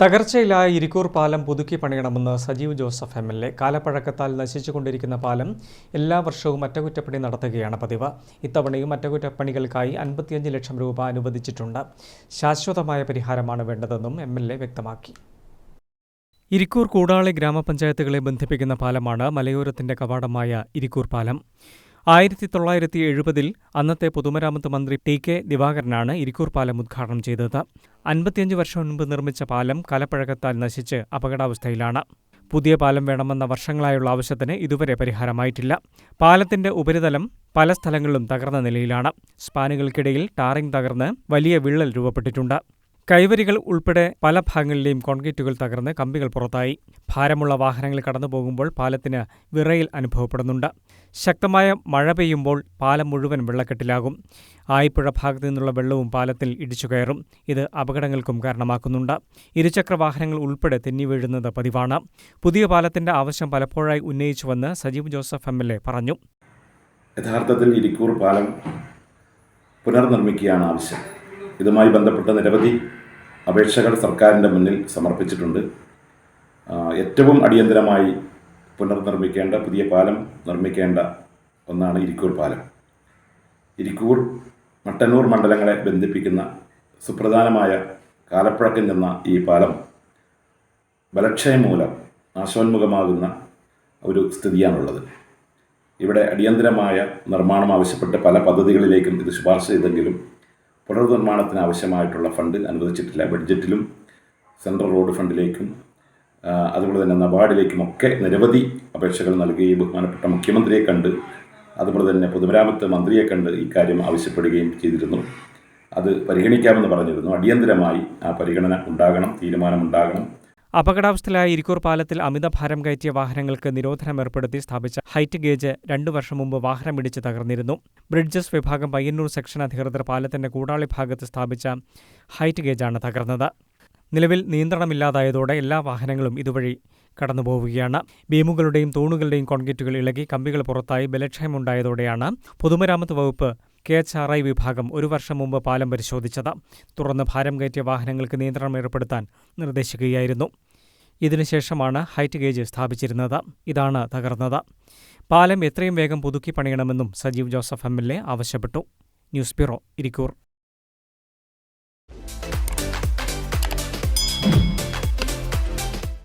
തകർച്ചയിലായ ഇരിക്കൂർ പാലം പുതുക്കി പണിയണമെന്ന് Sajeev Joseph M L A. കാലപ്പഴക്കത്താൽ നശിച്ചുകൊണ്ടിരിക്കുന്ന പാലം എല്ലാ വർഷവും അറ്റകുറ്റപ്പണി നടത്തുകയാണ് പതിവ്. ഇത്തവണയും അറ്റകുറ്റപ്പണികൾക്കായി അൻപത്തിയഞ്ച് ലക്ഷം രൂപ അനുവദിച്ചിട്ടുണ്ട്. ശാശ്വതമായ പരിഹാരമാണ് വേണ്ടതെന്നും എം എൽ എ വ്യക്തമാക്കി. ഇരിക്കൂർ കൂടാളി ഗ്രാമപഞ്ചായത്തുകളെ ബന്ധിപ്പിക്കുന്ന പാലമാണ് മലയോരത്തിന്റെ കവാടമായ ഇരിക്കൂർ പാലം. ആയിരത്തി തൊള്ളായിരത്തി എഴുപതിൽ അന്നത്തെ പൊതുമരാമത്ത് മന്ത്രി ടി കെ ദിവാകരനാണ് ഇരിക്കൂർ പാലം ഉദ്ഘാടനം ചെയ്തത്. അൻപത്തിയഞ്ച് വർഷം മുൻപ് നിർമ്മിച്ച പാലം കലപ്പഴകത്താൽ നശിച്ച് അപകടാവസ്ഥയിലാണ്. പുതിയ പാലം വേണമെന്ന വർഷങ്ങളായുള്ള ആവശ്യത്തിന് ഇതുവരെ പരിഹാരമായിട്ടില്ല. പാലത്തിന്റെ ഉപരിതലം പല സ്ഥലങ്ങളിലും തകർന്ന നിലയിലാണ്. സ്പാനുകൾക്കിടയിൽ ടാറിംഗ് തകർന്ന് വലിയ വിള്ളൽ രൂപപ്പെട്ടിട്ടുണ്ട്. കൈവരികൾ ഉൾപ്പെടെ പല ഭാഗങ്ങളിലെയും കോൺക്രീറ്റുകൾ തകർന്ന് കമ്പികൾ പുറത്തായി. ഭാരമുള്ള വാഹനങ്ങൾ കടന്നു പോകുമ്പോൾ പാലത്തിന് വിറയിൽ അനുഭവപ്പെടുന്നുണ്ട്. ശക്തമായ മഴ പെയ്യുമ്പോൾ പാലം മുഴുവൻ വെള്ളക്കെട്ടിലാകും. ആയിപ്പുഴ ഭാഗത്തു നിന്നുള്ള വെള്ളവും പാലത്തിൽ ഇടിച്ചു കയറും. ഇത് അപകടങ്ങൾക്കും കാരണമാക്കുന്നുണ്ട്. ഇരുചക്ര വാഹനങ്ങൾ ഉൾപ്പെടെ തെന്നി വീഴുന്നത് പതിവാണ്. പുതിയ പാലത്തിന്റെ ആവശ്യം പലപ്പോഴായി ഉന്നയിച്ചുവെന്ന് Sajeev Joseph M L A പറഞ്ഞു. യഥാർത്ഥത്തിൽ ഇരിക്കൂർ പാലം പുനർനിർമ്മിക്കുകയാണ് ആവശ്യം. ഇതുമായി ബന്ധപ്പെട്ട നിരവധി അപേക്ഷകൾ സർക്കാരിന്റെ മുന്നിൽ സമർപ്പിച്ചിട്ടുണ്ട്. ഏറ്റവും അടിയന്തരമായി പുനർനിർമ്മിക്കേണ്ട പുതിയ പാലം നിർമ്മിക്കേണ്ട ഒന്നാണ് ഇരിക്കൂർ പാലം. ഇരിക്കൂർ മട്ടന്നൂർ മണ്ഡലങ്ങളെ ബന്ധിപ്പിക്കുന്ന സുപ്രധാനമായ കാലപ്പഴക്കം ചെന്ന ഈ പാലം ബലക്ഷയം മൂലം നാശോന്മുഖമാകുന്ന ഒരു സ്ഥിതിയാണുള്ളത്. ഇവിടെ അടിയന്തരമായ നിർമ്മാണം ആവശ്യപ്പെട്ട് പല പദ്ധതികളിലേക്കും ഇത് ശുപാർശ ചെയ്തെങ്കിലും പുനർനിർമ്മാണത്തിന് ആവശ്യമായിട്ടുള്ള ഫണ്ട് അനുവദിച്ചിട്ടില്ല. ബഡ്ജറ്റിലും സെൻട്രൽ റോഡ് ഫണ്ടിലേക്കും അതുപോലെ തന്നെ നബാർഡിലേക്കുമൊക്കെ നിരവധി അപേക്ഷകൾ നൽകി. ബഹുമാനപ്പെട്ട മുഖ്യമന്ത്രിയെ കണ്ട് അതുപോലെ തന്നെ പൊതുമരാമത്ത് മന്ത്രിയെ കണ്ട് ഇക്കാര്യം ആവശ്യപ്പെടുകയും ചെയ്തിരുന്നു. അത് പരിഗണിക്കാമെന്ന് പറഞ്ഞിരുന്നു. അടിയന്തരമായി ആ പരിഗണന ഉണ്ടാകണം തീരുമാനമുണ്ടാകണം. അപകടാവസ്ഥയിലായ ഇരിക്കൂർ പാലത്തിൽ അമിതഭാരം കയറ്റിയ വാഹനങ്ങൾക്ക് നിരോധനം ഏർപ്പെടുത്തി സ്ഥാപിച്ച ഹൈറ്റ് ഗേജ് രണ്ടു വർഷം മുമ്പ് വാഹനം വാഹനമിടിച്ച് തകർന്നിരുന്നു. ബ്രിഡ്ജസ് വിഭാഗം പയ്യന്നൂർ സെക്ഷൻ അധികൃതർ പാലത്തിന്റെ കൂടാളി ഭാഗത്ത് സ്ഥാപിച്ച ഹൈറ്റ് ഗേജാണ് തകർന്നത്. നിലവിൽ നിയന്ത്രണമില്ലാതായതോടെ എല്ലാ വാഹനങ്ങളും ഇതുവഴി കടന്നുപോവുകയാണ്. ബീമുകളുടെയും തൂണുകളുടെയും കോൺക്രീറ്റുകൾ ഇളകി കമ്പികൾ പുറത്തായി ബലക്ഷയമുണ്ടായതോടെയാണ് പൊതുമരാമത്ത് വകുപ്പ് കെ എച്ച് ആർ ഐ വിഭാഗം ഒരു വർഷം മുമ്പ് പാലം പരിശോധിച്ചത്. തുടർന്ന് ഭാരം കയറ്റിയ വാഹനങ്ങൾക്ക് നിയന്ത്രണം ഏർപ്പെടുത്താൻ നിർദ്ദേശിക്കുകയായിരുന്നു. ഇതിനുശേഷമാണ് ഹൈറ്റ് ഗേജ് സ്ഥാപിച്ചിരുന്നത്. ഇതാണ് തകർന്നത്. പാലം എത്രയും വേഗം പുതുക്കി പണിയണമെന്നും സജീവ് ജോസഫ് എം ആവശ്യപ്പെട്ടു. News bureau Irikkur.